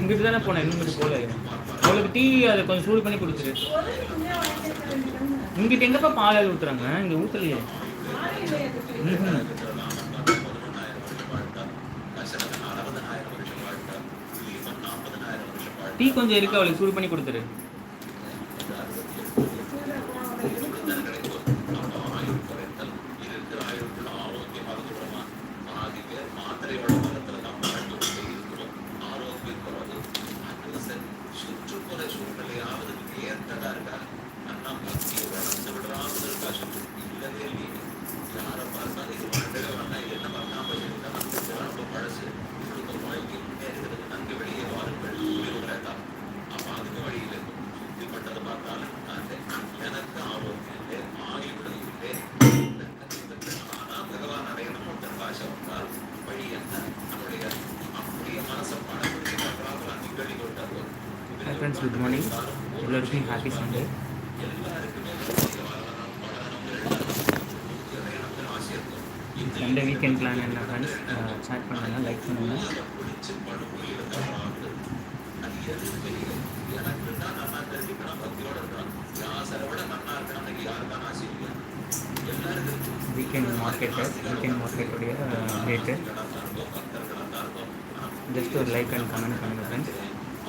இங்கிட்டு தானே போனேன். இன்னும் போல உங்களுக்கு டீ அதை கொஞ்சம் சூடு பண்ணி கொடுத்துரு. இங்கிட்ட எங்கப்பா பால் ஊத்துறாங்க? இங்கே ஊற்றலையே டீ கொஞ்சம் இருக்கு அவளுக்கு சூடு பண்ணி கொடுத்துரு. ஹாய் ஃப்ரெண்ட்ஸ் குட் மார்னிங் எல்லோருக்கும் happy Sunday Sunday weekend plan என்ன ஃப்ரெண்ட்ஸ் ஸ்டார்ட் பண்ணுங்கள் லைக் பண்ணுங்கள் வீக்கெண்ட் மார்க்கெட்டு வீக்கெண்ட் மார்க்கெட்டுடைய ரேட்டு ஜஸ்ட் ஒரு லைக் அண்ட் கமெண்ட் பண்ணுங்கள் ஃப்ரெண்ட்ஸ்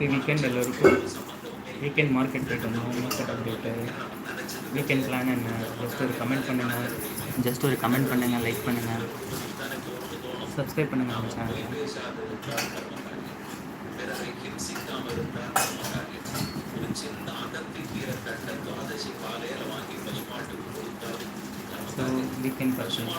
ஹாப்பி வீக்கெண்ட் எல்லோருக்கும். வீக்கெண்ட் மார்க்கெட் ரேட் வந்தோம். மார்க்கெட் அப்டேட்டு வீக்கெண்ட் பிளான் என்ன? ஜஸ்ட் ஒரு கமெண்ட் பண்ணுங்கள் ஜஸ்ட் ஒரு கமெண்ட் பண்ணுங்கள் லைக் பண்ணுங்கள் சப்ஸ்கிரைப் பண்ணுங்கள் நம்ம சேனல் ஸோ வீக்கெண்ட் பர்சன்ஸ்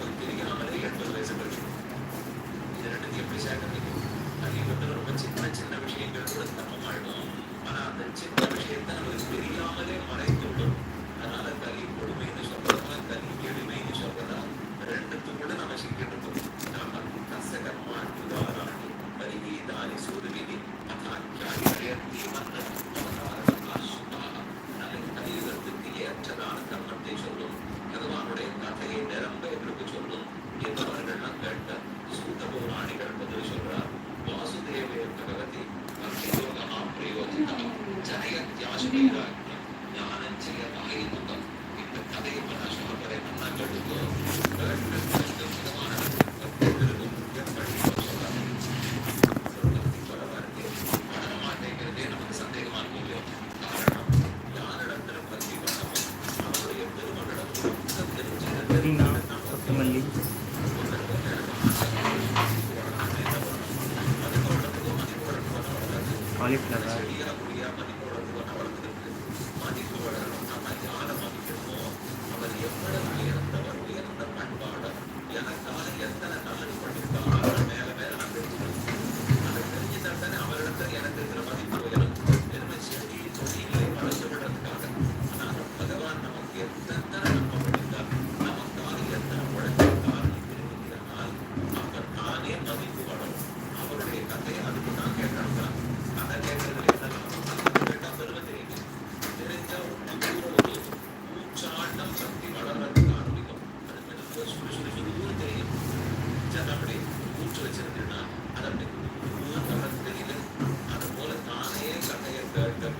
நமக்கு பிரிக்கிற மாதிரி எண்பது வயசு கிடைக்கும் இது ரெண்டுக்கு எப்படி சேகரிக்கும் அப்படிங்கிறது ரொம்ப சின்ன சின்ன விஷயங்கள் கூட தப்பமாயிடும் ஆனால் அந்த சின்ன விஷயத்தை நமக்கு தெரியாமலே மறைத்து விடும்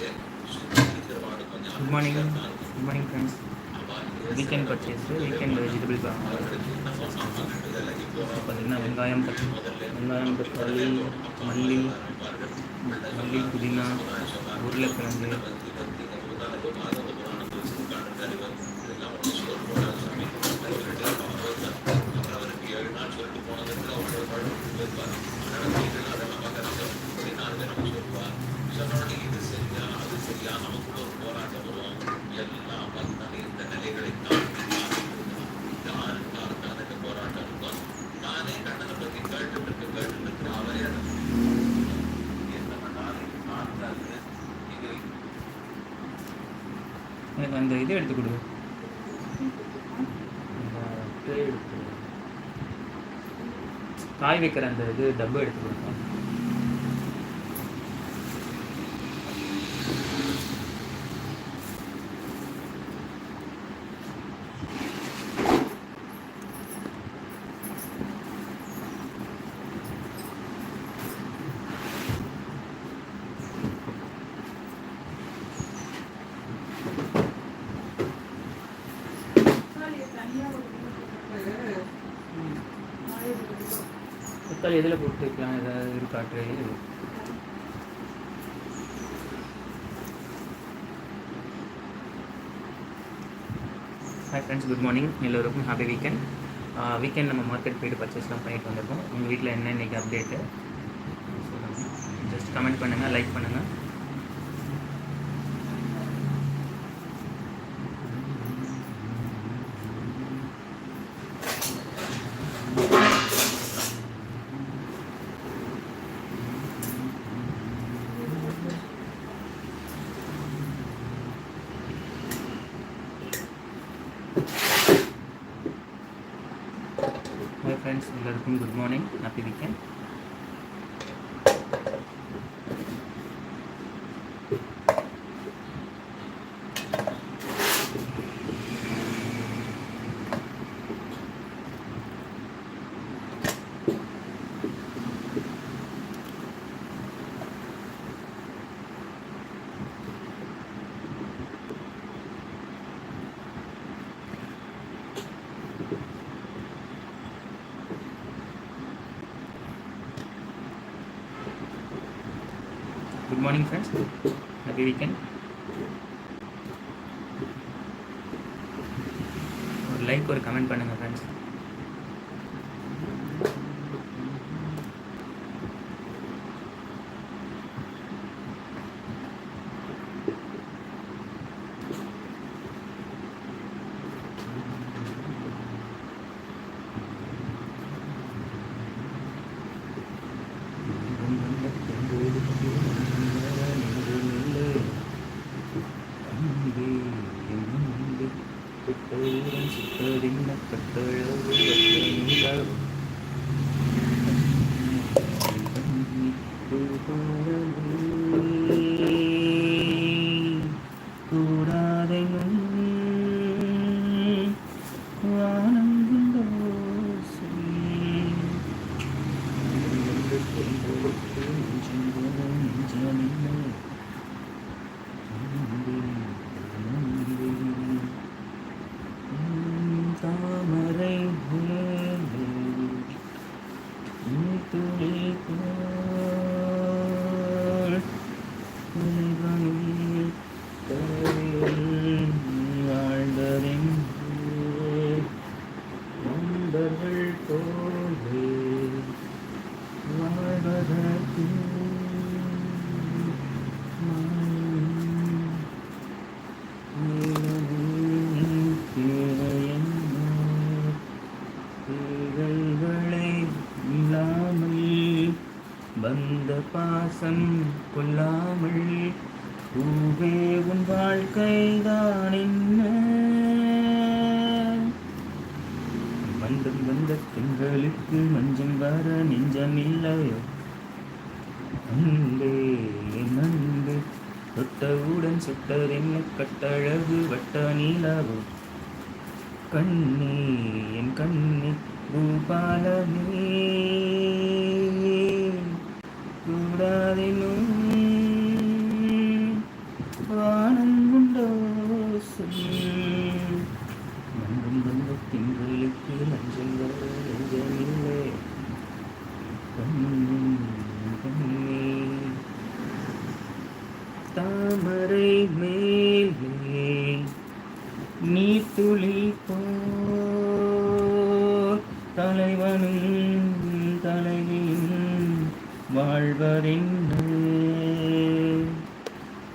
good morning good morning friends weekend purchase weekend vegetable பார்த்தீங்கன்னா வெங்காயம் தக் வெங்காயம் தக்காளி மல்லி மல்லி புதினா உருளைக்கிழங்கு அவருக்கு எனக்கு அந்த இது எடுத்து கொடு அந்த tray எடுத்து கொடு. காய் வைக்கிற அந்த இது டப்பு எடுத்து கொடுப்பா தக்காளி எதில் போட்டு வைக்கலாம் ஏதாவது இருக்கா ஹாய் ஃப்ரெண்ட்ஸ் குட் மார்னிங் எல்லோருக்கும் ஹாப்பி வீக்கெண்ட் வீக்கெண்ட் நம்ம மார்க்கெட் போயிட்டு பர்ச்சேஸ்லாம் பண்ணிட்டு வந்திருக்கோம். உங்கள் வீட்டில் என்ன இன்றைக்கி அப்டேட்டு ஜஸ்ட் கமெண்ட் பண்ணுங்கள் லைக் பண்ணுங்கள் ஹாய் ஃப்ரெண்ட்ஸ் எல்லாருக்கும் good morning happy good morning friends happy weekend ஒரு லைக் ஒரு கமெண்ட் பண்ணுங்கள் ஃப்ரெண்ட்ஸ் பாசம் கொல்லாமல் பூவே உன் வாழ்க்கைதான் என்ன? மந்தம் வந்த திங்களுக்கு மஞ்சம் வர நெஞ்சம் இல்லையோ? அன்பே என் தொட்டவுடன் சுட்டர் என்ன கட்டழகு வட்ட நீலாவோ? கண்ணே என் கண்ணே பூபாலமே മുഹമ്മദിനു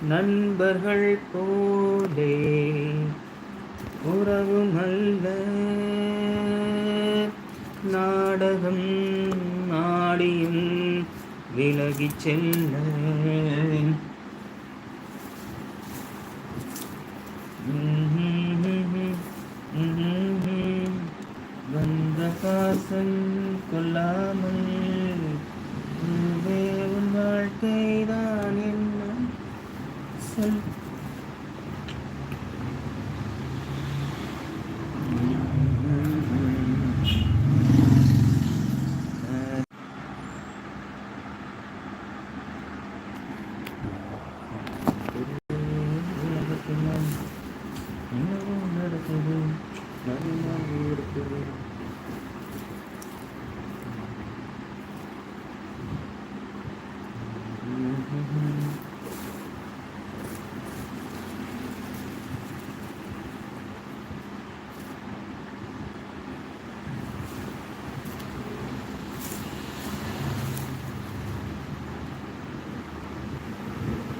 நண்பர்கள் போலே உறவும் அல்ல நாடகம் நாடியும் விலகி செல்ல. வந்த பாசம் கொல்லா Hmm.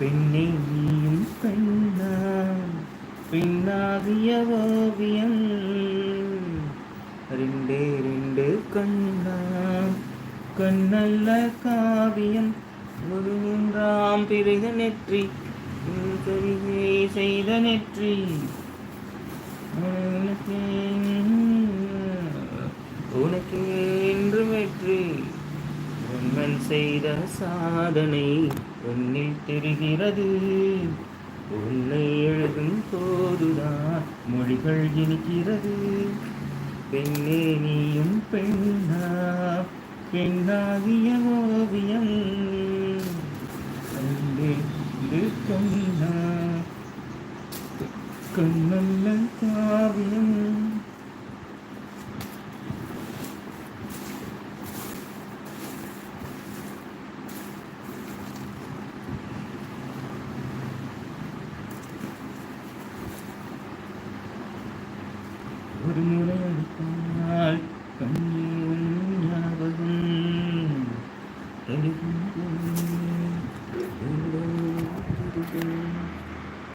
பெண்ணை நீயும் பெண்ணா. பெண்ணாகிய ஓவியம் ரெண்டே ரெண்டு கண்ணா. கண்ணல்ல காவியம். ஒரு மூன்றாம் பிறகு நெற்றி. கவிதை செய்த நெற்றி. உனக்கே உனக்கே என்று வெற்றி. உண்மன் செய்த சாதனை. உன்னில் தெரிகிறது. உன்னை எழுதும் போதுதான் மொழிகள் இனிக்கிறது பெண்ணே நீயும் பெண்ணா? பெண்ணாகிய ஓவியம். கண்ணல்ல காவியம்.